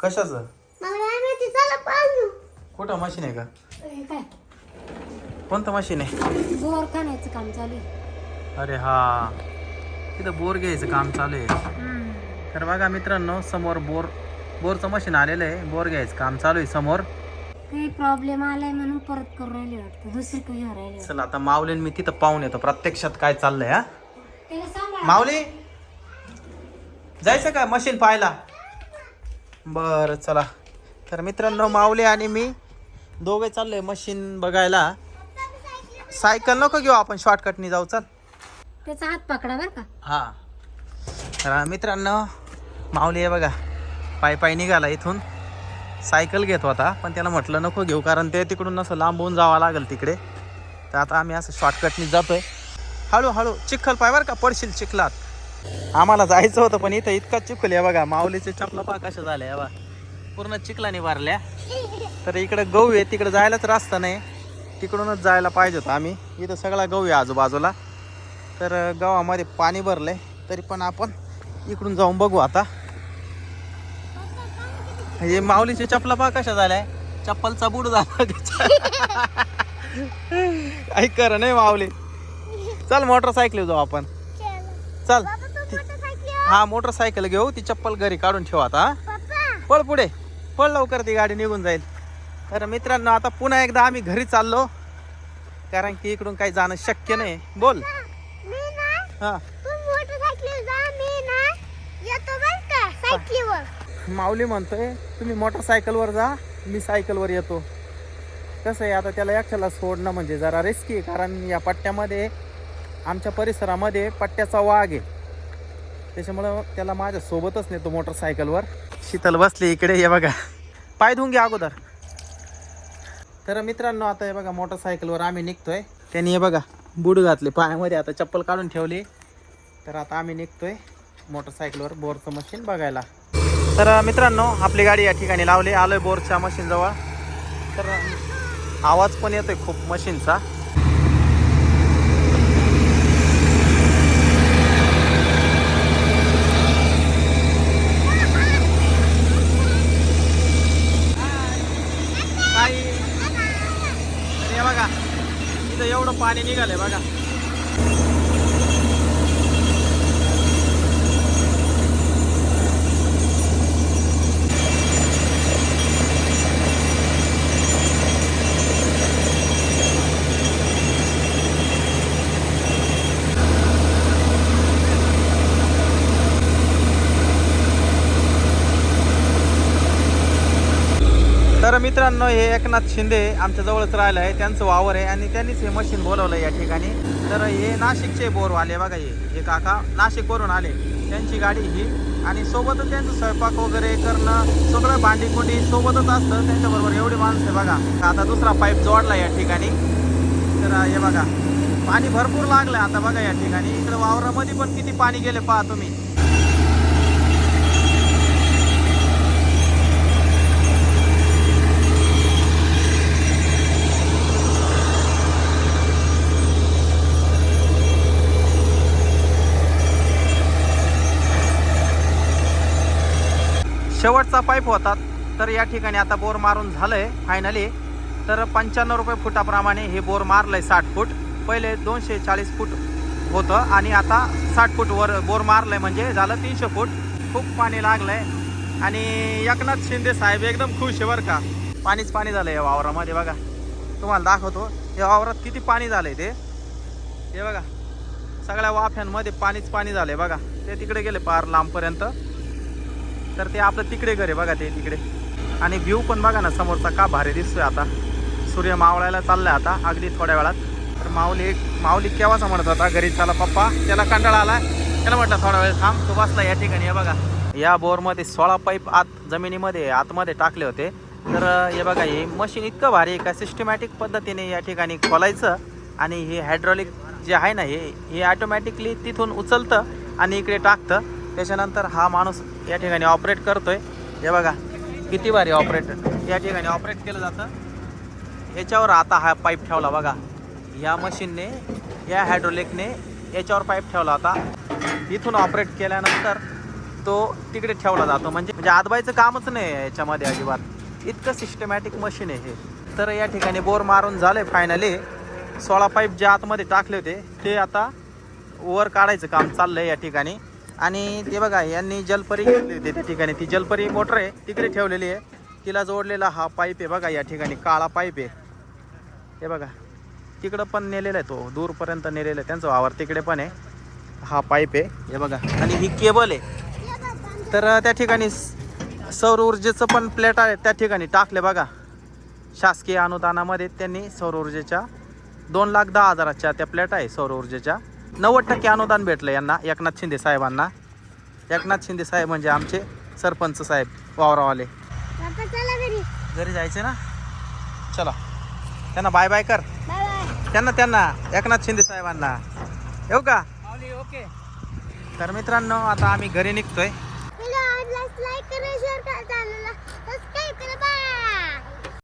कशाचं? कुठं मशीन आहे का? काय? कोणतं मशीन आहे? बोर खाण्याचं काम चालू आहे. अरे हा. तिथं बोर घ्यायचं काम चालू आहे. तर बघा मित्रांनो समोर बोर बोरचं मशीन आलेलं आहे. बोर घ्यायचं काम चालू आहे समोर. काही प्रॉब्लेम आलाय म्हणून परत करून राहिले वाटतं. राहिले. वाटतं. चला आता माऊलीन मी तिथं पाहून येतो. प्रत्यक्षात काय चाललंय हा? माऊली? जायचं का मशीन पाहायला? बरं चला. तर मित्रांनो माऊली आणि मी दोघे चाललोय मशीन बघायला. सायकल नको घेऊ आपण शॉर्टकटनी जाऊ चल. त्याचा हात पकडा बरं का. हा. तर मित्रांनो माऊली आहे बघा पाय पाय निघाला इथून. सायकल घेत होता पण त्याला म्हटलं नको घेऊ कारण ते तिकडून असं लांबून जावं लागेल तिकडे. तर आता आम्ही असं शॉर्टकटनी जातोय. हळूहळू चिखल पाय बरं का पडशील चिखलात. आम्हाला जायचं होतं पण इथं इतका चिखल आहे बघा. माऊलीचे चपला पा कशा झाल्या बा. पूर्ण चिखलाने भरल्या. तर इकडं गहू आहे तिकडं जायलाच रास्ता नाही. तिकडूनच जायला पाहिजे होतं आम्ही. इथं सगळा गहू आहे आजूबाजूला. तर गावामध्ये पाणी भरलंय. तरी पण आपण इकडून जाऊन बघू आता. हे माऊलीचे चपला पा कशा झाल्या? चप्पलचा बुड झाला ऐक कर नाही माऊली. चल मोटरसायकल जाऊ आपण. चल. हा मोटरसायकल घेऊ ती चप्पल घरी काढून ठेवा आता पळ पुढे पळ लवकर ती गाडी निघून जाईल. तर मित्रांनो आता पुन्हा एकदा आम्ही घरी चाललो कारण की इकडून काही जाणं शक्य नाही. बोल. हा. माऊली म्हणतोय तुम्ही मोटरसायकलवर जा मी सायकलवर येतो. कसं आहे आता त्याला एकट्याला सोडणं म्हणजे जरा रिस्की कारण या पट्ट्यामध्ये आमच्या परिसरामध्ये पट्ट्याचा वाघ आहे. त्याच्यामुळं त्याला माझ्या सोबतच नेतो मोटरसायकलवर शीतल बसली इकडे हे बघा. पाय धुवून घ्या अगोदर. तर मित्रांनो आता हे बघा मोटरसायकलवर आम्ही निघतोय. त्यांनी हे बघा बूट घातले पायामध्ये आता चप्पल काढून ठेवली. तर आता आम्ही निघतोय मोटरसायकलवर बोरचं मशीन बघायला. तर मित्रांनो आपली गाडी या ठिकाणी लावली. आलोय बोरच्या मशीन जवळ. तर आवाज पण येतोय खूप मशीनचा काही तर हे बघा इथं निघाले बघा. तर मित्रांनो हे एकनाथ शिंदे आमच्या जवळच राहिलं आहे. त्यांचं वावर आहे आणि त्यांनीच हे मशीन बोलवलं या ठिकाणी. तर हे नाशिकचे बोरवाले बघा हे. हे काका नाशिकवरून आले. त्यांची गाडी ही आणि सोबतच त्यांचं स्वयंपाक वगैरे करणं सगळं भांडी कुंडी सोबतच असतं. त्यांच्याबरोबर एवढी माणसं आहे बघा. आता दुसरा पाईप जोडला या ठिकाणी. तर हे बघा. पाणी भरपूर लागलं आता बघा या ठिकाणी. इकडं वावरामध्ये पण किती पाणी गेले पहा तुम्ही. शेवटचा पाईप होता. तर या ठिकाणी आता बोर मारून झालंय फायनली तर पंच्याण्णव रुपये फुटाप्रमाणे हे बोर मारलंय साठ फूट. पहिले दोनशे चाळीस फूट होतं आणि आता साठ फूट वर बोर मारलंय म्हणजे झालं तीनशे फूट. खूप पाणी लागलंय. आणि एकनाथ शिंदे साहेब एकदम खुश आहे बरं का. पाणीच पाणी झालंय या वावरामध्ये बघा. तुम्हाला दाखवतो या वावरात किती पाणी झालंय ते. हे बघा. सगळ्या वाफ्यांमध्ये पाणीच पाणी झालंय बघा. ते तिकडे गेले पार लांबपर्यंत. तर ते आपलं तिकडे घर आहे बघा ते तिकडे. आणि व्ह्यू पण बघा ना समोरचा का भारी दिसतोय आता. सूर्य मावळायला चाललाय आता अगदी थोड्या वेळात. तर माऊली एक माऊली केव्हाचा म्हणत होता घरी चला पप्पा त्याला कंटाळा आला त्याला म्हटलं थोडा वेळ थांब तो बसला या ठिकाणी हे बघा. या बोरमध्ये सोळा पाईप आत जमिनीमध्ये आतमध्ये टाकले होते. तर हे बघा हे मशीन इतकं भारी आहे का सिस्टमॅटिक पद्धतीने या ठिकाणी खोलायचं आणि हे हायड्रॉलिक जे आहे ना हे हे ॲटोमॅटिकली तिथून उचलतं आणि इकडे टाकतं. त्याच्यानंतर हा माणूस या ठिकाणी ऑपरेट करतोय. हे बघा किती भारी ऑपरेट या ठिकाणी ऑपरेट केलं जातं. याच्यावर आता हा पाईप ठेवला बघा. या मशीनने या हायड्रोलिकने याच्यावर पाईप ठेवला होता. इथून ऑपरेट केल्यानंतर तो तिकडे ठेवला जातो. म्हणजे म्हणजे आदबायचं कामच नाही आहे याच्यामध्ये अजिबात. इतकं सिस्टमॅटिक मशीन आहे हे. तर या ठिकाणी बोर मारून झालंय फायनली सोळा पाईप जे आतमध्ये टाकले होते ते आता वर काढायचं काम चाललंय या ठिकाणी. आणि ते बघा यांनी जलपरी घेतली होती त्या ठिकाणी. ती जलपरी मोटर आहे तिकडे ठेवलेली आहे. तिला जोडलेला हा पाईप आहे बघा या ठिकाणी काळा पाईप आहे. हे बघा तिकडं पण नेलेला आहे तो दूरपर्यंत नेलेला आहे त्यांचा वावर तिकडे पण आहे. हा पाईप आहे हे बघा. आणि ही केबल आहे. तर त्या ठिकाणी सौर ऊर्जेचं पण प्लेट आहे त्या ठिकाणी टाकले बघा. शासकीय अनुदानामध्ये त्यांनी सौर ऊर्जेच्या दोन लाख दहा हजाराच्या त्या प्लेट आहे सौर ऊर्जेच्या. नव्वद टक्के अनुदान भेटलं यांना एकनाथ शिंदे साहेबांना. एकनाथ शिंदे साहेब म्हणजे आमचे सरपंच साहेब वावरावाले. आता चला घरी. घरी जायचे ना? चला. त्यांना बाय बाय कर. Bye bye. त्यांना त्यांना. एकनाथ शिंदे साहेबांना. येऊ का? ओके. तर मित्रांनो आता आम्ही घरी निघतोय.